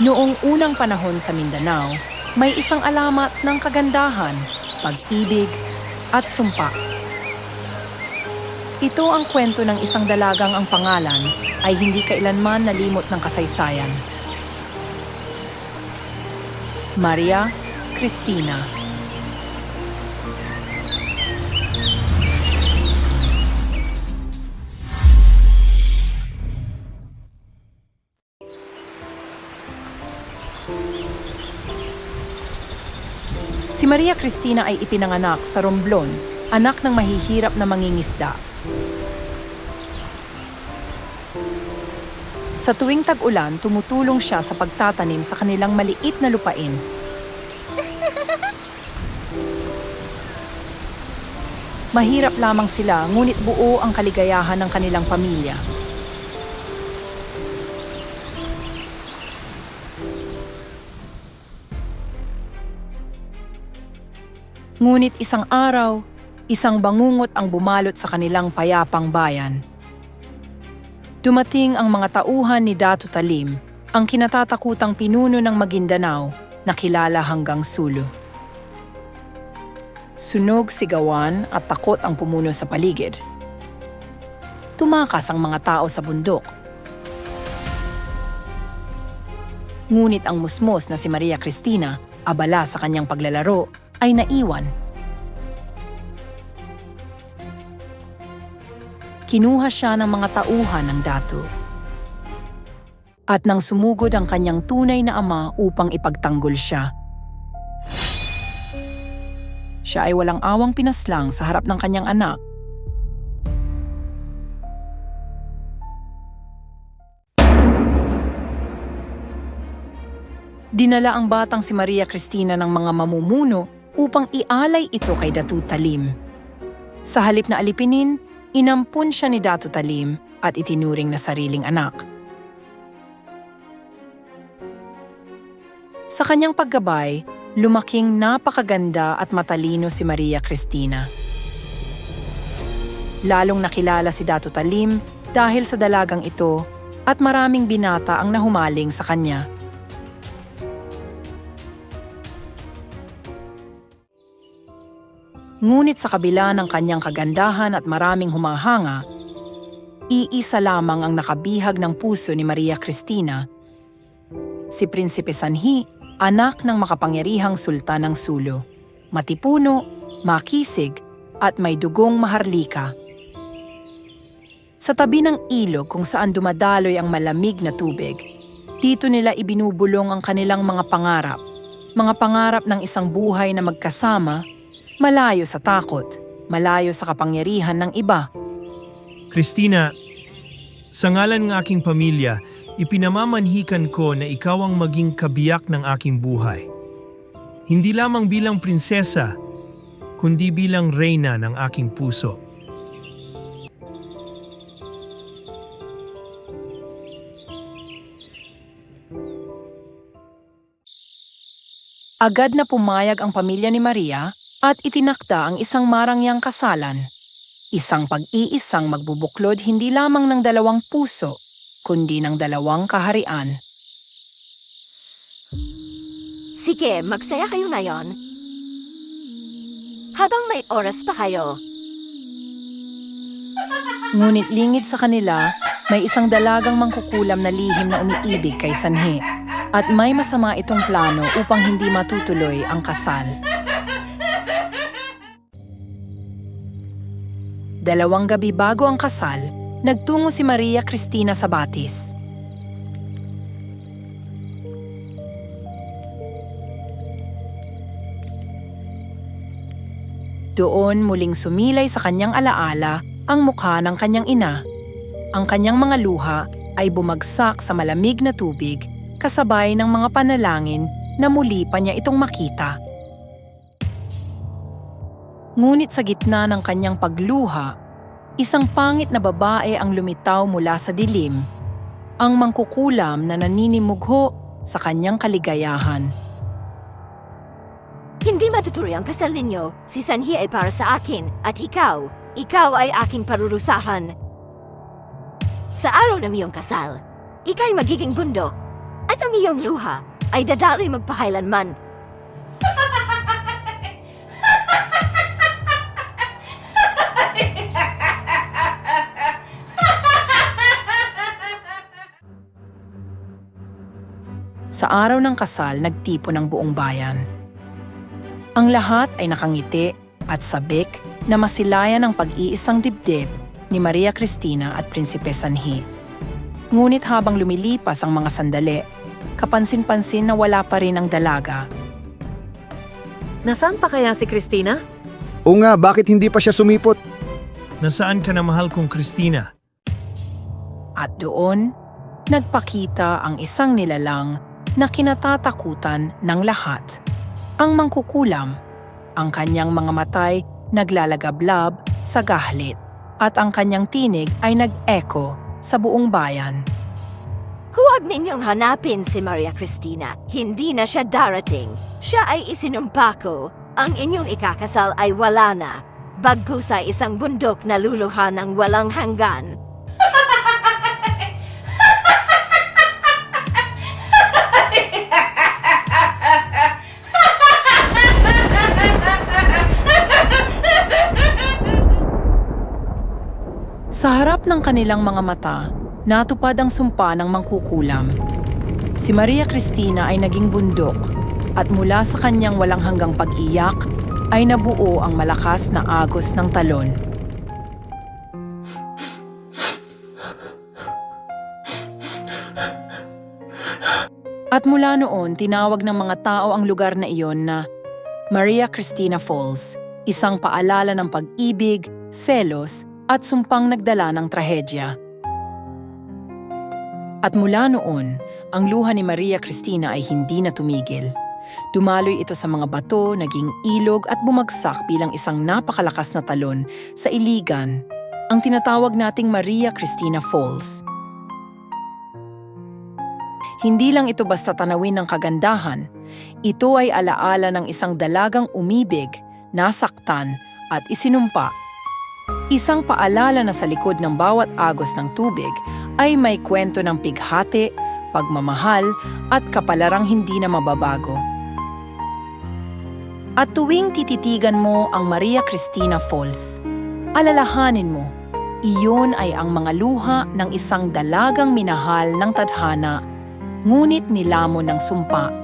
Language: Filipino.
Noong unang panahon sa Mindanao, may isang alamat ng kagandahan, pag-ibig, at sumpa. Ito ang kwento ng isang dalagang ang pangalan ay hindi kailanman nalimot ng kasaysayan. Maria Cristina Maria Cristina ay ipinanganak sa Romblon, anak ng mahihirap na mangingisda. Sa tuwing tag-ulan, tumutulong siya sa pagtatanim sa kanilang maliit na lupain. Mahirap lamang sila, ngunit buo ang kaligayahan ng kanilang pamilya. Ngunit isang araw, isang bangungot ang bumalot sa kanilang payapang bayan. Dumating ang mga tauhan ni Datu Talim, ang kinatatakutang pinuno ng Maguindanao na kilala hanggang Sulu. Sunog, sigawan at takot ang pumuno sa paligid. Tumakas ang mga tao sa bundok. Ngunit ang musmos na si Maria Cristina, abala sa kanyang paglalaro, ay naiwan. Kinuha siya ng mga tauhan ng datu. At nang sumugod ang kanyang tunay na ama upang ipagtanggol siya. Siya ay walang awang pinaslang sa harap ng kanyang anak. Dinala ang batang si Maria Cristina ng mga mamumuno upang ialay ito kay Datu Talim. Sa halip na alipinin, inampun siya ni Datu Talim at itinuring na sariling anak. Sa kanyang paggabay, lumaking napakaganda at matalino si Maria Cristina. Lalong nakilala si Datu Talim dahil sa dalagang ito at maraming binata ang nahumaling sa kanya. Ngunit sa kabila ng kanyang kagandahan at maraming humahanga, iisa lamang ang nakabihag ng puso ni Maria Cristina. Si Prinsipe Sanhi, anak ng makapangyarihang sultan ng Sulo. Matipuno, makisig, at may dugong maharlika. Sa tabi ng ilog kung saan dumadaloy ang malamig na tubig, dito nila ibinubulong ang kanilang mga pangarap. Mga pangarap ng isang buhay na magkasama malayo sa takot, malayo sa kapangyarihan ng iba. Christina, sa ngalan ng aking pamilya, ipinamamanhikan ko na ikaw ang maging kabiyak ng aking buhay. Hindi lamang bilang prinsesa, kundi bilang reyna ng aking puso. Agad na pumayag ang pamilya ni Maria at itinakda ang isang marangyang kasalan. Isang pag-iisang magbubuklod hindi lamang ng dalawang puso, kundi ng dalawang kaharian. Sige, magsaya kayo ngayon. Habang may oras pa kayo, Ngunit lingid sa kanila, may isang dalagang mangkukulam na lihim na umiibig kay Sanhe at may masama itong plano upang hindi matutuloy ang kasal. Dalawang gabi bago ang kasal, nagtungo si Maria Cristina sa batis. Doon muling sumilay sa kanyang alaala ang mukha ng kanyang ina. Ang kanyang mga luha ay bumagsak sa malamig na tubig kasabay ng mga panalangin na muli pa niya itong makita. Ngunit sa gitna ng kanyang pagluha, isang pangit na babae ang lumitaw mula sa dilim, ang mangkukulam na naninimugho sa kanyang kaligayahan. hindi matuturi ang kasal ninyo. Si Sanhi ay para sa akin, at ikaw, ikaw ay aking parurusahan. Sa araw ng iyong kasal, ikay magiging bundo, At ang iyong luha ay dadali magpahailanman. Sa araw ng kasal, nagtipon ang buong bayan. Ang lahat ay nakangiti at sabik na masilayan ang pag-iisang dibdib ni Maria Cristina at Prinsipe Sanhi. Ngunit habang lumilipas ang mga sandali, kapansin-pansin na wala pa rin ang dalaga. Nasaan pa kaya si Christina? O nga, bakit hindi pa siya sumipot? Nasaan ka na mahal kong Christina? At doon, nagpakita ang isang nilalang na kinatatakutan ng lahat. Ang mangkukulam, ang kanyang mga matay naglalagablab sa gahlit at ang kanyang tinig ay nag-echo sa buong bayan. Huwag ninyong hanapin si Maria Cristina. Hindi na siya darating. Siya ay isinumpa ko. Ang inyong ikakasal ay wala na. Bagkus ay isang bundok na luluhan ng walang hanggan. Harap ng kanilang mga mata, natupad ang sumpa ng mangkukulam. Si Maria Cristina ay naging bundok at mula sa kanyang walang hanggang pag-iyak ay nabuo ang malakas na agos ng talon. At mula noon, tinawag ng mga tao ang lugar na iyon na Maria Cristina Falls, isang paalala ng pag-ibig, selos, at sumpang nagdala ng trahedya. At mula noon, ang luha ni Maria Cristina ay hindi na tumigil. Dumaloy ito sa mga bato, naging ilog at bumagsak bilang isang napakalakas na talon sa iligan, ang tinatawag nating Maria Cristina Falls. Hindi lang ito basta tanawin ng kagandahan, ito ay alaala ng isang dalagang umibig, nasaktan at isinumpa Isang paalala na sa likod ng bawat agos ng tubig ay may kwento ng pighati, pagmamahal at kapalarang hindi na mababago. At tuwing tititigan mo ang Maria Cristina Falls, alalahanin mo, iyon ay ang mga luha ng isang dalagang minahal ng tadhana, ngunit nilamon ng sumpa